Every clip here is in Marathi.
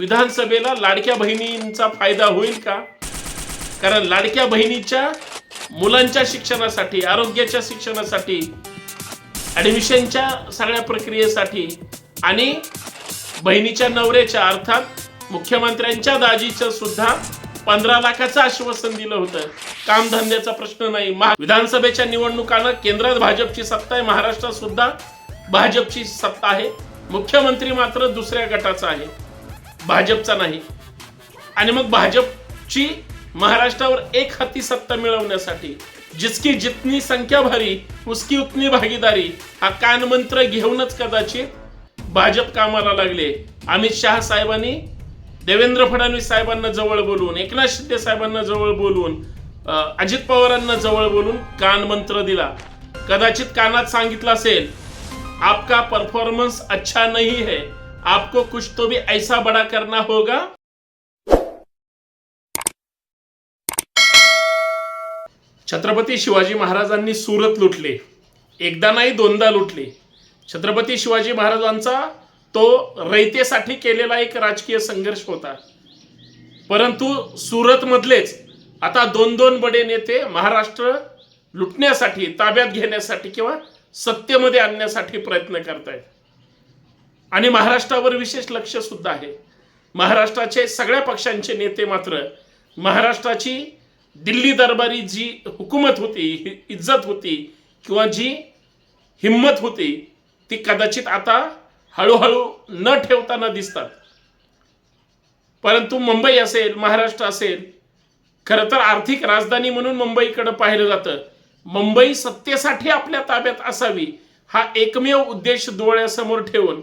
विधानसभेला लाडक्या बहिणींचा फायदा होईल का? कारण लाडक्या बहिणीच्या मुलांच्या शिक्षणासाठी आरोग्याच्या शिक्षणासाठी ॲडमिशनच्या सगळ्या प्रक्रियेसाठी आणि बहिणीच्या नवऱ्याच्या अर्थात मुख्यमंत्र्यांच्या दाजीचं सुद्धा पंधरा लाखाचं आश्वासन दिलं होतं. कामधंद्याचा प्रश्न नाही. महा- विधानसभेच्या निवडणुकानं केंद्रात भाजपची सत्ता आहे महाराष्ट्रात सुद्धा भाजपची सत्ता आहे. मुख्यमंत्री मात्र दुसऱ्या गटाचा आहे. भाजपचा नाही. आणि मग भाजपची महाराष्ट्रावर एक हाती सत्ता मिळवण्यासाठी जिसकी जितनी संख्या भारी उसकी उतनी भागीदारी हा कानमंत्र घेऊनच कदाचित भाजप कामाला लागले. अमित शहा साहेबांनी देवेंद्र फडणवीस साहेबांना जवळ बोलून एकनाथ शिंदे साहेबांना जवळ बोलून अजित पवारांना जवळ बोलून कानमंत्र दिला. कदाचित कानात सांगितलं असेल आपका परफॉर्मन्स अच्छा नहीं है. आपको कुछ तो भी ऐसा बड़ा करना होगा। छत्रपती शिवाजी महाराजांनी सुरत लुटले. एकदा नाही दोनदा लुटले. छत्रपती शिवाजी महाराजांचा तो रयतेसाठी केलेला एक राजकीय संघर्ष होता. परंतु सुरतमधलेच आता दोन दोन बडे नेते महाराष्ट्र लुटण्यासाठी ताब्यात घेण्यासाठी किंवा सत्तेमध्ये आणण्यासाठी प्रयत्न करतायत. आणि महाराष्ट्रावर विशेष लक्ष सुद्धा आहे. महाराष्ट्राचे सगळ्या पक्षांचे नेते मात्र महाराष्ट्राची दिल्ली दरबारी जी हुकूमत होती इज्जत होती किंवा जी हिंमत होती ती कदाचित आता हळूहळू न ठेवताना दिसतात. परंतु मुंबई असेल महाराष्ट्र असेल खरं तर आर्थिक राजधानी म्हणून मुंबईकडे पाहिलं जातं. मुंबई सत्तेसाठी आपल्या ताब्यात असावी हा एकमेव उद्देश डोळ्यासमोर ठेवून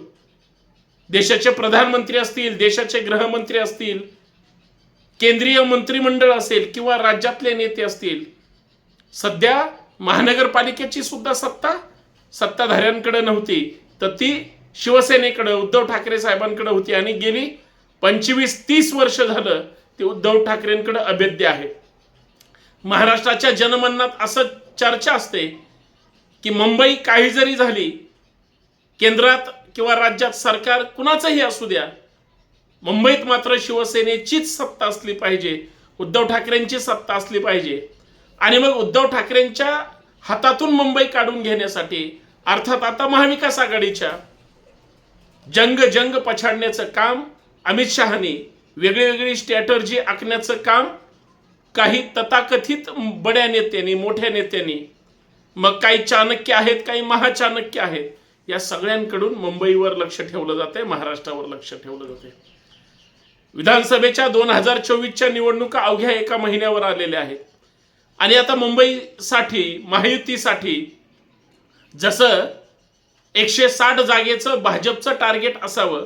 देशाचे प्रधानमंत्री असतील देशाचे गृहमंत्री असतील केंद्रीय मंत्रिमंडळ असेल किंवा राज्यातले नेते असतील सध्या महानगरपालिकेची सुद्धा सत्ता सत्ताधाऱ्यांकडे नव्हती. तर ती शिवसेनेकडे उद्धव ठाकरे साहेबांकडे होती आणि गेली पंचवीस तीस वर्ष झालं ते उद्धव ठाकरेंकडे अभेद्य आहे. महाराष्ट्राच्या जनमनात असं चर्चा असते की मुंबई काही जरी झाली केंद्रात किंवा राज्यात सरकार कुणाचंही असू द्या मुंबईत मात्र शिवसेनेचीच सत्ता असली पाहिजे उद्धव ठाकरेंची सत्ता असली पाहिजे. आणि मग उद्धव ठाकरेंच्या हातातून मुंबई काढून घेण्यासाठी अर्थात आता महाविकास आघाडीच्या जंग जंग पछाडण्याचं काम अमित शहानी वेगळी वेगळी स्ट्रॅटर्जी आखण्याचं काम काही तथाकथित बड्या नेत्यांनी मोठ्या नेत्यांनी मग काही चाणक्य आहेत काही महाचाणक्य आहेत या सगळ्यांकडून मुंबईवर लक्ष ठेवलं जाते महाराष्ट्रावर लक्ष ठेवलं जाते. विधानसभेच्या दोन हजार चोवीसच्या निवडणुका अवघ्या एका महिन्यावर आलेल्या आहेत. आणि आता मुंबईसाठी महायुतीसाठी जसं एकशे साठ जागेचं भाजपचं टार्गेट असावं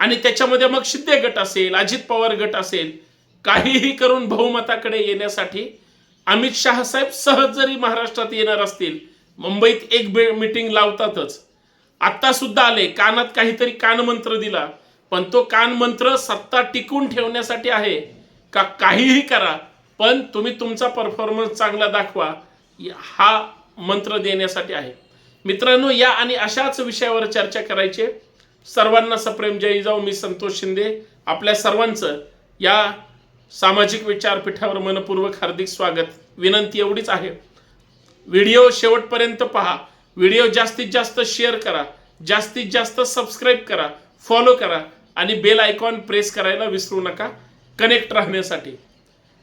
आणि त्याच्यामध्ये मग शिंदे गट असेल अजित पवार गट असेल काहीही करून बहुमताकडे येण्यासाठी अमित शहा साहेब सहज जरी महाराष्ट्रात येणार असतील मुंबईत एक बे मीटिंग लावतातच. आत्ता सुद्धा आले. कानात काहीतरी कानमंत्र दिला. पण तो कानमंत्र सत्ता टिकून ठेवण्यासाठी आहे का काहीही करा पण तुम्ही तुमचा परफॉर्मन्स चांगला दाखवा हा मंत्र देण्यासाठी आहे. मित्रांनो या आणि अशाच विषयावर चर्चा करायचे सर्वांना सप्रेम. जय जाऊ. मी संतोष शिंदे. आपल्या सर्वांचं या सामाजिक विचारपीठावर मनपूर्वक हार्दिक स्वागत. विनंती एवढीच आहे. व्हिडिओ शेवटपर्यंत पहा. व्हिडिओ जास्तीत जास्त शेअर करा. जास्तीत जास्त सबस्क्राईब करा. फॉलो करा. आणि बेल आयकॉन प्रेस करायला विसरू नका. कनेक्ट राहण्यासाठी.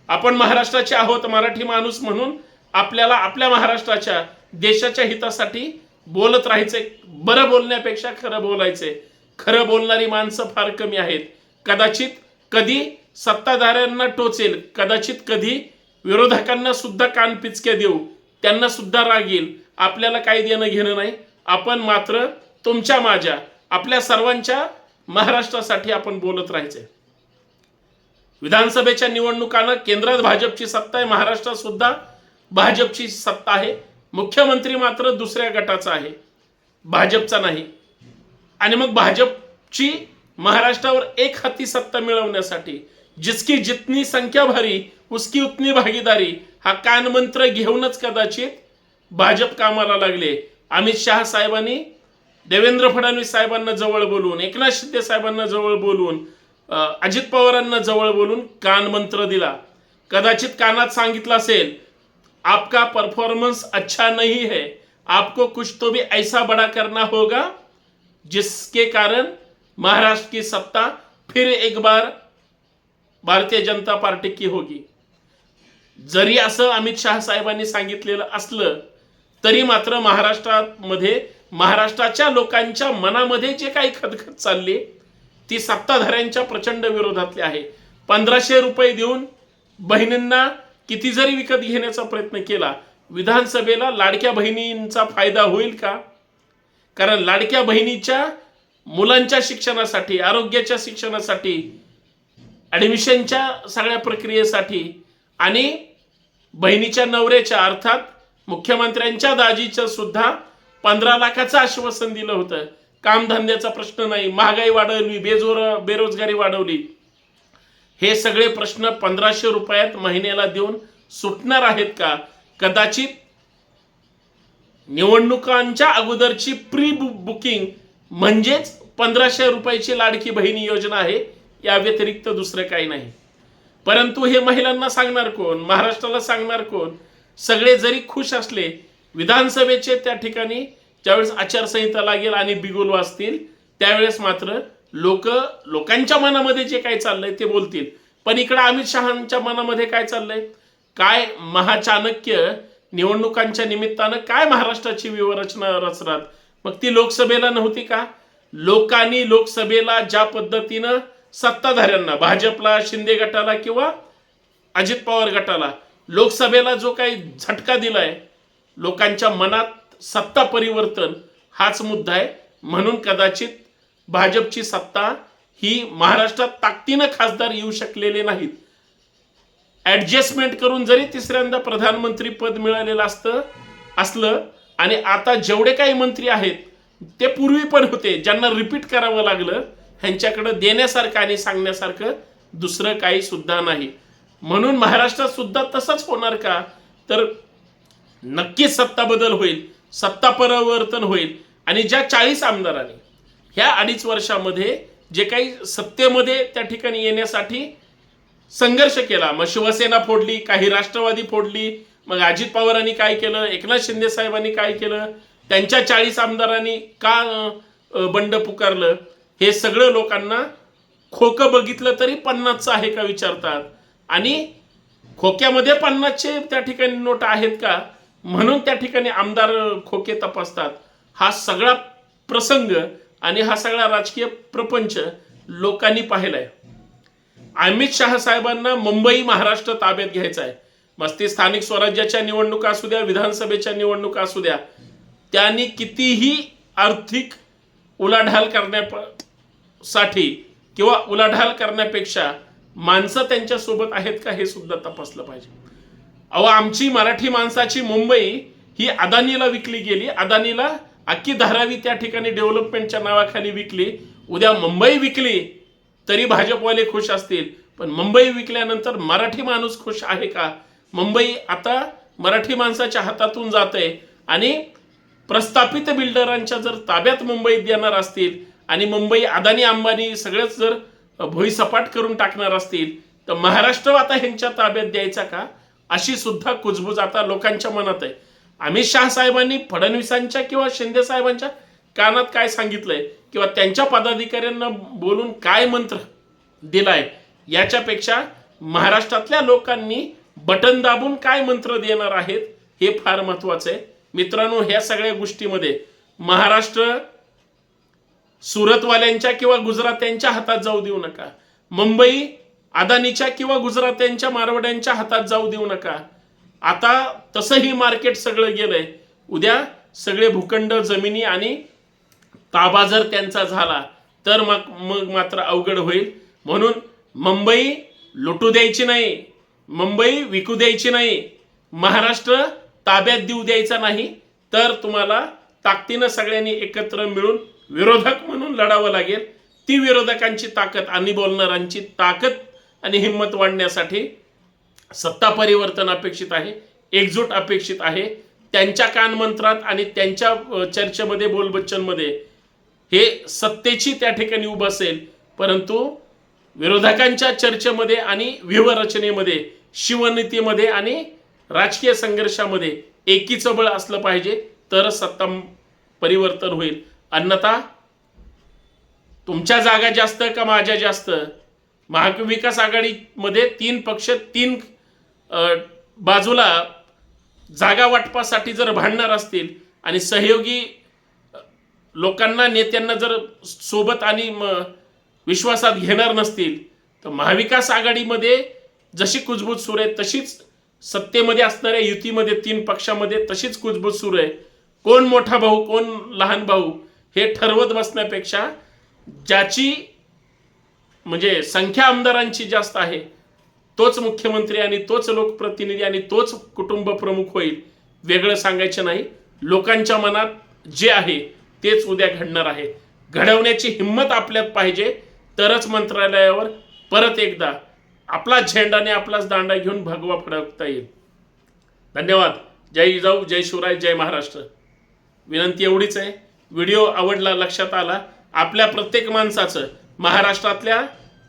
आपण महाराष्ट्राचे आहोत मराठी माणूस म्हणून आपल्याला आपल्या महाराष्ट्राच्या देशाच्या हितासाठी बोलत राहायचंय. बरं बोलण्यापेक्षा खरं बोलायचंय. खरं बोलणारी माणसं फार कमी आहेत. कदाचित कधी सत्ताधाऱ्यांना टोचेल कदाचित कधी विरोधकांना सुद्धा कान पिचके देऊ. त्यांना सुद्धा राग येईल. आपल्याला काही देणं घेणं नाही. आपण मात्र तुमच्या माझ्या आपल्या सर्वांच्या महाराष्ट्रासाठी आपण बोलत राहायचंय. विधानसभेच्या निवडणुकानं केंद्रात भाजपची सत्ता आहे महाराष्ट्रात सुद्धा भाजपची सत्ता आहे. मुख्यमंत्री मात्र दुसऱ्या गटाचा आहे. भाजपचा नाही. आणि मग भाजपची महाराष्ट्रावर एक हाती सत्ता मिळवण्यासाठी जिसकी जितनी संख्या भरी उसकी उतनी भागीदारी हा कानमंत्र घेऊनच कदाचित भाजप कामाला लागले. अमित शहा साहेबांनी देवेंद्र फडणवीस साहेबांना जवळ बोलून एकनाथ शिंदे साहेबांना जवळ बोलून अजित पवारांना जवळ बोलून कान मंत्र दिला. कदाचित कानात सांगितलं असेल आपका परफॉर्मेंस अच्छा नहीं है आपको कुछ तो भी ऐसा बड़ा करना होगा जिसके कारण महाराष्ट्र की सत्ता फिर एक बार भारतीय जनता पार्टी की होगी. जरी असं अमित शहा साहेबांनी सांगितलेलं असलं तरी मात्र महाराष्ट्रामध्ये महाराष्ट्राच्या लोकांच्या मनामध्ये जे काही खदखद चालली ती सत्ताधाऱ्यांच्या प्रचंड विरोधातली आहे. पंधराशे रुपये देऊन बहिणींना किती जरी विकत घेण्याचा प्रयत्न केला विधानसभेला लाडक्या बहिणींचा फायदा होईल का? कारण लाडक्या बहिणीच्या मुलांच्या शिक्षणासाठी आरोग्याच्या शिक्षणासाठी ॲडमिशनच्या सगळ्या प्रक्रियेसाठी आणि बहिणीच्या नवऱ्याच्या अर्थात मुख्यमंत्र्यांच्या दाजीचं सुद्धा पंधरा लाखाचं आश्वासन दिलं होतं. कामधंद्याचा प्रश्न नाही. महागाई वाढवली बेजोर बेरोजगारी वाढवली. हे सगळे प्रश्न पंधराशे रुपयात महिन्याला देऊन सुटणार आहेत का? कदाचित निवडणुकांच्या अगोदरची प्री बुकिंग म्हणजेच पंधराशे रुपयाची लाडकी बहिणी योजना आहे. या व्यतिरिक्त दुसरं काही नाही. परंतु हे महिलांना सांगणार कोण महाराष्ट्राला सांगणार कोण सगळे जरी खुश असले विधानसभेचे त्या ठिकाणी ज्यावेळेस आचारसंहिता लागेल आणि बिगुल वाचतील त्यावेळेस मात्र लोक लोकांच्या मनामध्ये जे काय चाललंय ते बोलतील. पण इकडं अमित शहाच्या मनामध्ये काय चाललंय? काय महाचाणक्य निवडणुकांच्या निमित्तानं काय महाराष्ट्राची व्यूहरचना रचणार? मग ती लोकसभेला नव्हती का? लोकांनी लोकसभेला ज्या पद्धतीनं सत्ताधाऱ्यांना भाजपला शिंदे गटाला किंवा अजित पवार गटाला लोकसभेला जो काही झटका दिलाय लोकांच्या मनात सत्ता परिवर्तन हाच मुद्दा आहे. म्हणून कदाचित भाजपची सत्ता ही महाराष्ट्रात ताकदीनं खासदार येऊ शकलेले नाहीत. ऍडजस्टमेंट करून जरी तिसऱ्यांदा प्रधानमंत्री पद मिळालेलं असतं असलं आणि आता जेवढे काही मंत्री आहेत ते पूर्वी पण होते ज्यांना रिपीट करावं लागलं ह्यांच्याकडं देण्यासारखं आणि सांगण्यासारखं दुसरं काही सुद्धा नाही. म्हणून महाराष्ट्रात सुद्धा तसंच होणार का? तर नक्कीच सत्ता बदल होईल सत्ता परिवर्तन होईल. आणि ज्या चाळीस आमदारांनी ह्या अडीच वर्षामध्ये जे काही सत्तेमध्ये त्या ठिकाणी येण्यासाठी संघर्ष केला मग शिवसेना फोडली काही राष्ट्रवादी फोडली मग अजित पवारांनी काय केलं एकनाथ शिंदे साहेबांनी काय केलं त्यांच्या चाळीस आमदारांनी का बंड पुकारलं? हे सगळं लोकांना खोकं बघितलं तरी पन्नासचं आहे का विचारतात? आणि खोक्यामध्ये पन्नासचे त्या ठिकाणी नोट आहेत का? म्हणून त्या ठिकाणी आमदार खोके तपासतात. हा सगळा प्रसंग आणि हा सगळा राजकीय प्रपंच लोकांनी पाहिलाय. अमित शहा साहेबांना मुंबई महाराष्ट्र ताब्यात घ्यायचा आहे. मग स्थानिक स्वराज्याच्या निवडणुका असू द्या विधानसभेच्या निवडणुका असू द्या त्यांनी कितीही आर्थिक उलाढाल करण्या साठी किंवा उलाढाल करण्यापेक्षा माणसं त्यांच्यासोबत आहेत का हे सुद्धा तपासलं पाहिजे. अहो आमची मराठी माणसाची मुंबई ही अदानीला विकली गेली. अदानीला अख्खी धारावी त्या ठिकाणी डेव्हलपमेंटच्या नावाखाली विकली. उद्या मुंबई विकली तरी भाजपवाले खुश असतील. पण मुंबई विकल्यानंतर मराठी माणूस खुश आहे का? मुंबई आता मराठी माणसाच्या हातातून जाते आणि प्रस्थापित बिल्डरांच्या जर ताब्यात मुंबईत देणार असतील आणि मुंबई अदानी अंबानी सगळंच जर भुईसपाट करून टाकणार असतील तर महाराष्ट्र आता ह्यांच्या ताब्यात द्यायचा का? अशी सुद्धा कुजबूज आता लोकांच्या मनात आहे. अमित शहा साहेबांनी फडणवीसांच्या किंवा शिंदे साहेबांच्या कानात काय सांगितलंय किंवा त्यांच्या पदाधिकाऱ्यांना बोलून काय मंत्र दिलाय याच्यापेक्षा महाराष्ट्रातल्या लोकांनी बटन दाबून काय मंत्र देणार आहेत हे फार महत्वाचं आहे. मित्रांनो ह्या सगळ्या गोष्टीमध्ये महाराष्ट्र सुरतवाल्यांच्या किंवा गुजरात्यांच्या हातात जाऊ देऊ नका. मुंबई अदानीच्या किंवा गुजरात्यांच्या मारवाड्यांच्या हातात जाऊ देऊ नका. आता तसंही मार्केट सगळं गेलंय. उद्या सगळे भूखंड जमिनी आणि ताबा जर त्यांचा झाला तर मग मग मात्र अवघड होईल. म्हणून मुंबई लुटू द्यायची नाही. मुंबई विकू द्यायची नाही. महाराष्ट्र ताब्यात देऊ द्यायचा नाही. तर तुम्हाला ताकदीनं सगळ्यांनी एकत्र मिळून विरोधक लढावं लागेल. ती विरोधकांची ताकद आणि बोलणाऱ्यांची ताकद आणि हिंमत वाढण्यासाठी सत्ता परिवर्तन अपेक्षित आहे एकजूट अपेक्षित आहे. त्यांच्या कानमंत्रात आणि त्यांच्या चर्चेमध्ये बोलबच्चनमध्ये हे सत्तेची त्या ठिकाणी उभं असेल. परंतु विरोधकांच्या चर्चेमध्ये आणि व्यूहरचनेमध्ये शिवनीतीमध्ये आणि राजकीय संघर्षामध्ये एकीचं बळ असलं पाहिजे तर सत्ता परिवर्तन होईल. अन्यथा तुमच्या जागा जास्त का माझ्या जास्त? महाविकास आघाडीमध्ये तीन पक्ष तीन बाजूला जागा वाटपासाठी जर भांडणार असतील आणि सहयोगी लोकांना नेत्यांना जर सोबत आणि म, विश्वासात घेणार नसतील तर महाविकास आघाडीमध्ये जशी कुजबूज सुरू आहे तशीच सत्तेमध्ये असणाऱ्या युतीमध्ये तीन पक्षामध्ये तशीच कुजबूज सुरू आहे. कोण मोठा भाऊ कोण लहान भाऊ हे ठरवत बसण्यापेक्षा ज्याची म्हणजे संख्या आमदारांची जास्त आहे तोच मुख्यमंत्री आणि तोच लोकप्रतिनिधी आणि तोच कुटुंब प्रमुख होईल वेगळं सांगायचं नाही. लोकांच्या मनात जे आहे तेच उद्या घडणार आहे. घडवण्याची हिंमत आपल्यात पाहिजे तरच मंत्रालयावर परत एकदा आपला झेंडा आणि आपलाच दांडा घेऊन भगवा फडकता येईल. धन्यवाद. जय जाऊ जय शिवराय जय महाराष्ट्र. विनंती एवढीच आहे. व्हिडिओ आवडला लक्षात आला. आपल्या प्रत्येक माणसाचं महाराष्ट्रातल्या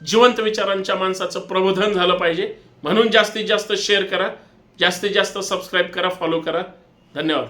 जिवंत विचारांच्या माणसाचं प्रबोधन झालं पाहिजे. म्हणून जास्तीत जास्त शेअर करा. जास्तीत जास्त सबस्क्राईब करा फॉलो करा. धन्यवाद.